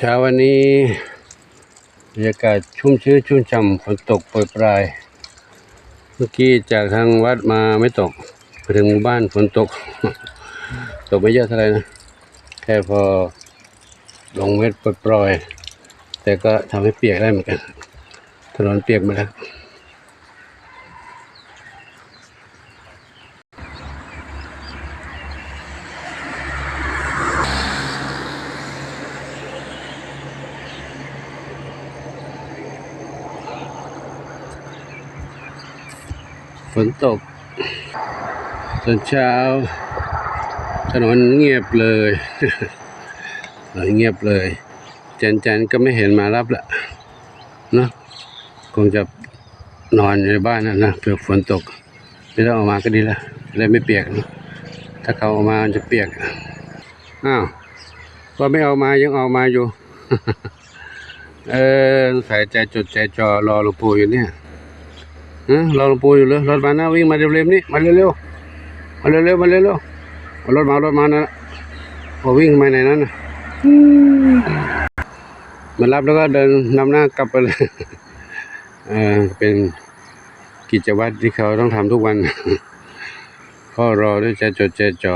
ช้าวันนี้บรรยากาศชุ่มชื้นชุ่มฉ่ำฝนตกโปรยปลาย เมื่อกี้จากทางวัดมาไม่ตกไปถึงหมู่บ้านฝนตก ตกไม่เยอะเท่าไหร่นะ แค่พอลงเม็ดปล่อย แต่ก็ทำให้เปียกได้เหมือนกัน ถนนเปียกหมาแล้ว นตกตอนเช้า ถนนเงียบเลยถนนเงียบเลย แจนแจนก็ไม่เห็นมารับละเนาะคงจะนอนอยู่ในบ้านนั่นนะเผื่อฝนตก ไม่ต้องออกมาก็ดีละจะได้ไม่เปียกนะถ้าเขาออกมาจะเปียกอ้าวก็ไม่เอามายังเอามาอยู่ เออใสายใจจดใจจอรอหลวงปู่อยู่เนี่ย ฮะรอหลวงปู่อยู่เลยรถมานะวิ่งมาเร็วๆนี่มาเร็วๆมาเร็วๆมาเร็วๆเอารถมารถมานะพอวิ่งมาไหนนั้นน่ะมารับแล้วก็เดินนำหน้ากลับไปเลยเออเป็นกิจวัตรที่เขาต้องทำทุกวันพ่อรอด้วยใจจดใจจ่อ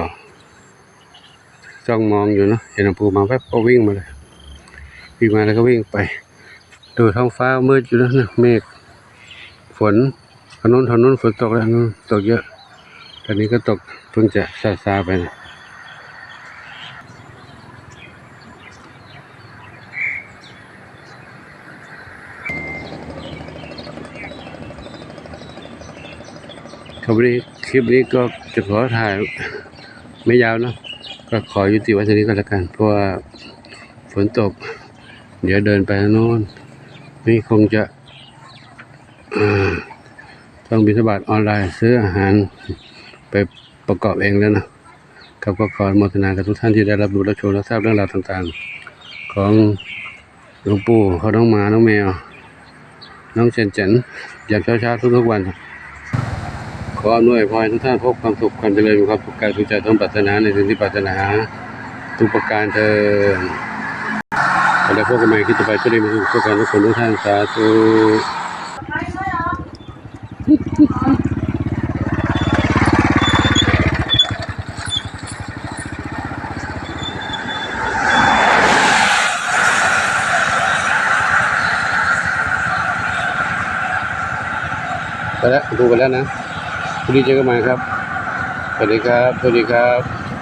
จ้องมองอยู่เนาะเห็นหลวงปู่มาแป๊บก็วิ่งมาเลยวิ่งมาแล้วก็วิ่งไป ดูท้องฟ้ามืดอยู่แล้วนะเมฆ ฝนถนนถนนฝนตกแล้วนู่นตกเยอะ ตอนนี้ก็ตกเพิ่งจะซาซาไปนะคลิปนี้คลิปนี้ก็จะขอถ่ายไม่ยาวเนอะก็ขอยุติไว้เท่นี้ก็แล้วกัน เพราะว่าฝนตก เดี๋ยวเดินไปทางโน้นนี่คงจะ ต้องบิณฑบาตออนไลน์ซื้ออาหารไปประกอบเองแล้วนะครับก็ขออโมทนากับทุกท่านที่ได้รับรู้รับชมรับทราบเรื่องราวต่างๆ ของหลวงปู่เขาน้องหมาน้องแมว น้องเจนเจนอย่างเช้าๆทุกๆวัน ขออำนวยพรทุกท่านพบความสุขความเจริญมีความสุขกายสุขใจต้องปรารถนาในสิ่งที่ปรารถนาทุกประการเถิดแล้วพบกันใหม่คลิปต่อไปช่วยมีสุขกันทุกคนทุกท่านสาธุ ไปแล้วดูไปแล้วนะพรุ่งนี้เจอกันใหม่ครับสวัสดีครับสวัสดีครับ